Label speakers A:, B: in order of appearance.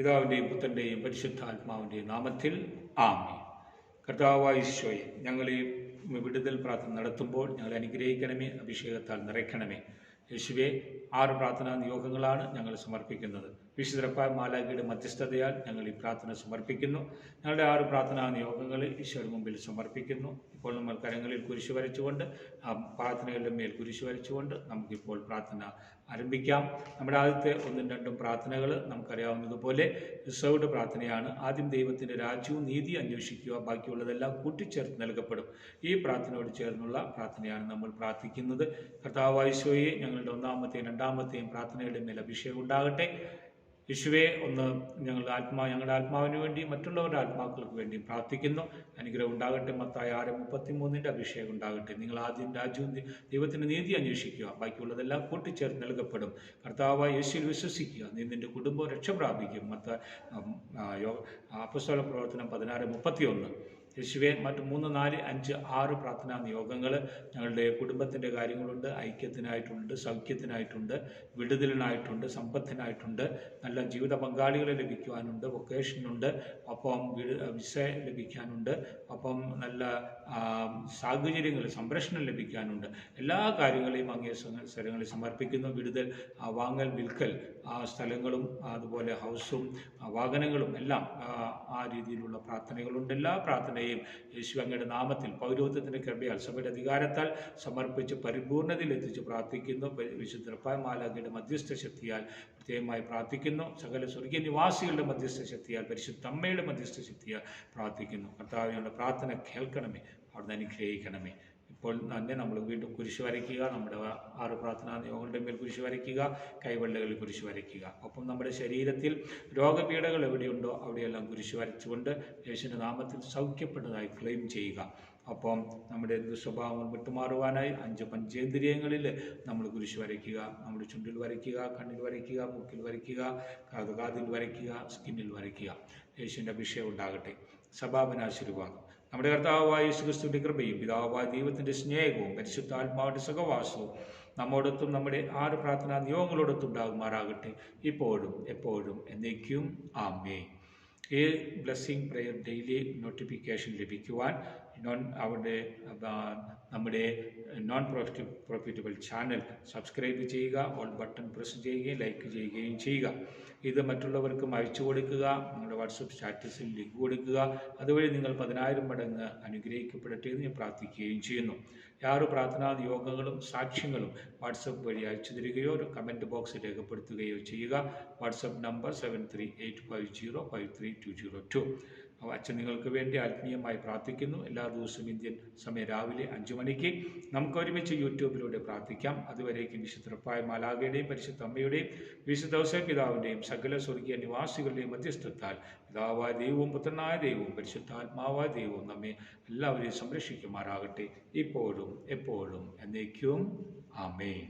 A: പിതാവിന്റെയും പുത്രന്റെയും പരിശുദ്ധാത്മാവിന്റെയും നാമത്തിൽ ആമി കർത്താവായിശോയെ ഞങ്ങൾ ഈ വിടുതൽ പ്രാർത്ഥന നടത്തുമ്പോൾ ഞങ്ങളെ അനുഗ്രഹിക്കണമേ അഭിഷേകത്താൽ നിറയ്ക്കണമേ. യേശുവെ ആറ് പ്രാർത്ഥനാ നിയോഗങ്ങളാണ് ഞങ്ങൾ സമർപ്പിക്കുന്നത്. വിശുദ്ധരപ്പായ മാലാഖയുടെ മധ്യസ്ഥതയാൽ ഞങ്ങൾ ഈ പ്രാർത്ഥന സമർപ്പിക്കുന്നു. ഞങ്ങളുടെ ആറ് പ്രാർത്ഥനാ നിയോഗങ്ങൾ ഈശോയുടെ മുമ്പിൽ സമർപ്പിക്കുന്നു. ഇപ്പോൾ നമ്മൾ കരങ്ങളിൽ കുരിശു വരച്ചുകൊണ്ട് ആ പ്രാർത്ഥനകളുടെ മേൽ കുരിശു വരച്ചുകൊണ്ട് നമുക്കിപ്പോൾ പ്രാർത്ഥന ആരംഭിക്കാം. നമ്മുടെ ആദ്യത്തെ ഒന്നും രണ്ടും പ്രാർത്ഥനകൾ നമുക്കറിയാവുന്നതുപോലെ റിസർവ്ഡ് പ്രാർത്ഥനയാണ്. ആദ്യം ദൈവത്തിന്റെ രാജ്യവും നീതി അന്വേഷിക്കുക ബാക്കിയുള്ളതെല്ലാം കൂട്ടിച്ചേർത്ത് നൽകപ്പെടും. ഈ പ്രാർത്ഥനയോട് ചേർന്നുള്ള പ്രാർത്ഥനയാണ് നമ്മൾ പ്രാർത്ഥിക്കുന്നത്. കർത്താവായിശോയെ ഞങ്ങളുടെ ഒന്നാമത്തെയും രണ്ടാമത്തെയും പ്രാർത്ഥനയുടെ മേൽ അഭിഷേകം ഉണ്ടാകട്ടെ. യേശുവെ ഒന്ന് ഞങ്ങളുടെ ആത്മാ ഞങ്ങളുടെ ആത്മാവിന് വേണ്ടി മറ്റുള്ളവരുടെ ആത്മാക്കൾക്ക് വേണ്ടി പ്രാർത്ഥിക്കുന്നു. അനുഗ്രഹം ഉണ്ടാകട്ടെ. മത്തായ ആറ് മുപ്പത്തി മൂന്നിന്റെ അഭിഷേകം ഉണ്ടാകട്ടെ. നിങ്ങൾ ആദ്യം രാജ്യവും ദൈവത്തിന്റെ നീതി അന്വേഷിക്കുക. ബാക്കിയുള്ളതെല്ലാം കൂട്ടിച്ചേർത്ത് നൽകപ്പെടും. കർത്താവ് യേശുവിൽ വിശ്വസിക്കുക. നീ നിന്റെ കുടുംബം രക്ഷ പ്രാപിക്കും. മത്ത അപ്പസ്തോല പ്രവർത്തനം പതിനാറ് മുപ്പത്തി ഒന്ന് യേശുവെ മറ്റ് മൂന്ന് നാല് അഞ്ച് ആറ് പ്രാർത്ഥനാ നിയോഗങ്ങൾ ഞങ്ങളുടെ കുടുംബത്തിന്റെ കാര്യങ്ങളുണ്ട് ഐക്യത്തിനായിട്ടുണ്ട് സൗഖ്യത്തിനായിട്ടുണ്ട് വിടുതലിനായിട്ടുണ്ട് സമ്പത്തിനായിട്ടുണ്ട് നല്ല ജീവിത പങ്കാളികളെ ലഭിക്കുവാനുണ്ട് വൊക്കേഷനുണ്ട് ഒപ്പം വിസ ലഭിക്കാനുണ്ട് ഒപ്പം നല്ല സാഹചര്യങ്ങൾ സംരക്ഷണം ലഭിക്കാനുണ്ട്. എല്ലാ കാര്യങ്ങളെയും അങ്ങേ സ്ഥലങ്ങളിൽ സമർപ്പിക്കുന്നു. വിടുതൽ വാങ്ങൽ വിൽക്കൽ ആ സ്ഥലങ്ങളും അതുപോലെ ഹൗസും വാഹനങ്ങളും എല്ലാം ആ, രീതിയിലുള്ള പ്രാർത്ഥനകളുണ്ട്. എല്ലാ പ്രാർത്ഥനയും യേശു അങ്ങയുടെ നാമത്തിൽ പൗരോഹിത്യത്തിന്റെ കൃപയാൽ സഭയുടെ അധികാരത്താൽ സമർപ്പിച്ച് പരിപൂർണതയിൽ എത്തിച്ച് പ്രാർത്ഥിക്കുന്നു. പരി- വിശുദ്ധ മാലാഖയുടെ മധ്യസ്ഥ ശക്തിയാൽ പ്രത്യേകമായി പ്രാർത്ഥിക്കുന്നു. സകല സ്വർഗീയ നിവാസികളുടെ മധ്യസ്ഥ ശക്തിയാൽ പരിശുദ്ധ അമ്മയുടെ മധ്യസ്ഥ ശക്തിയാൽ പ്രാർത്ഥിക്കുന്നു. കർത്താവിനുള്ള പ്രാർത്ഥന കേൾക്കണമേ അവിടുന്ന് അനുഗ്രഹിക്കണമേ. ഇപ്പോൾ തന്നെ നമ്മൾ വീണ്ടും കുരിശ് വരയ്ക്കുക നമ്മുടെ ആറ് പ്രാർത്ഥനാ നിയോഗങ്ങളുടെ മേൽ കുരിശ് വരയ്ക്കുക കൈവെള്ളകളിൽ കുരിശ് വരയ്ക്കുക. ഒപ്പം നമ്മുടെ ശരീരത്തിൽ രോഗപീഠകൾ എവിടെയുണ്ടോ അവിടെയെല്ലാം കുരിശ് വരച്ചുകൊണ്ട് യേശുവിന്റെ നാമത്തിൽ സൗഖ്യപ്പെട്ടതായി ക്ലെയിം ചെയ്യുക. അപ്പം നമ്മുടെ ദുസ്വഭാവങ്ങൾ വിട്ടുമാറുവാനായി അഞ്ച് പഞ്ചേന്ദ്രിയങ്ങളിൽ നമ്മൾ കുരിശ് വരയ്ക്കുക. നമ്മുടെ ചുണ്ടിൽ വരയ്ക്കുക കണ്ണിൽ വരയ്ക്കുക മൂക്കിൽ വരയ്ക്കുക കാതുകാതിൽ വരയ്ക്കുക സ്കിന്നിൽ വരയ്ക്കുക. യേശുവിന്റെ അഭിഷേകം ഉണ്ടാകട്ടെ. സഭാപനാശീർവാദം നമ്മുടെ കർത്താവായ യേശുക്രിസ്തുവിന്റെ കൃപയും പിതാവായ ദൈവത്തിന്റെ സ്നേഹവും പരിശുദ്ധാത്മാവിന്റെ സുഖവാസവും നമ്മോടൊത്തും നമ്മുടെ ആറ് പ്രാർത്ഥനാ നിയോഗങ്ങളോടൊത്തും ഉണ്ടാകുമാറാകട്ടെ. ഇപ്പോഴും എപ്പോഴും എന്നേക്കും. ആമേ ഈ ബ്ലെസ്സിങ് പ്രെയർ ഡെയിലി നോട്ടിഫിക്കേഷൻ ലഭിക്കുവാൻ നോൺ അവരുടെ നമ്മുടെ non profit profitable channel subscribe ചെയ്യുക ഓൾ ബട്ടൺ പ്രസ് ചെയ്യുകയും ലൈക്ക് ചെയ്യുകയും ചെയ്യുക. ഇത് മറ്റുള്ളവർക്കും അയച്ചു കൊടുക്കുക നിങ്ങളുടെ വാട്സപ്പ് സ്റ്റാറ്റസിൽ ലിങ്ക് കൊടുക്കുക. അതുവഴി നിങ്ങൾ പതിനായിരം മടങ്ങ് അനുഗ്രഹിക്കപ്പെടട്ടെ എന്ന് ഞാൻ പ്രാർത്ഥിക്കുകയും ചെയ്യുന്നു. യാറ് പ്രാർത്ഥനാ യോഗങ്ങളും സാക്ഷ്യങ്ങളും വാട്സപ്പ് വഴി അയച്ചു തരികയോ ഒരു കമന്റ് ബോക്സിൽ രേഖപ്പെടുത്തുകയോ ചെയ്യുക. WhatsApp number seven three eight five zero five three two zero two അച്ഛൻ നിങ്ങൾക്ക് വേണ്ടി ആത്മീയമായി പ്രാർത്ഥിക്കുന്നു. എല്ലാ ദിവസവും ഇന്ത്യൻ സമയം രാവിലെ അഞ്ചു മണിക്ക് നമുക്ക് ഒരുമിച്ച് യൂട്യൂബിലൂടെ പ്രാർത്ഥിക്കാം. അതുവരേക്കും വിശുദ്ധപ്പായ മാലാകയുടെയും പരിശുദ്ധ അമ്മയുടെയും വിശുദ്ധ ദിവസം പിതാവിന്റെയും സകല സ്വർഗീയ നിവാസികളുടെയും മധ്യസ്ഥത്താൽ പിതാവായ ദൈവവും പുത്രനായ ദൈവവും പരിശുദ്ധാത്മാവായ ദൈവവും നമ്മെ എല്ലാവരെയും സംരക്ഷിക്കുമാറാകട്ടെ. ഇപ്പോഴും എപ്പോഴും എന്നേക്കും. ആമേ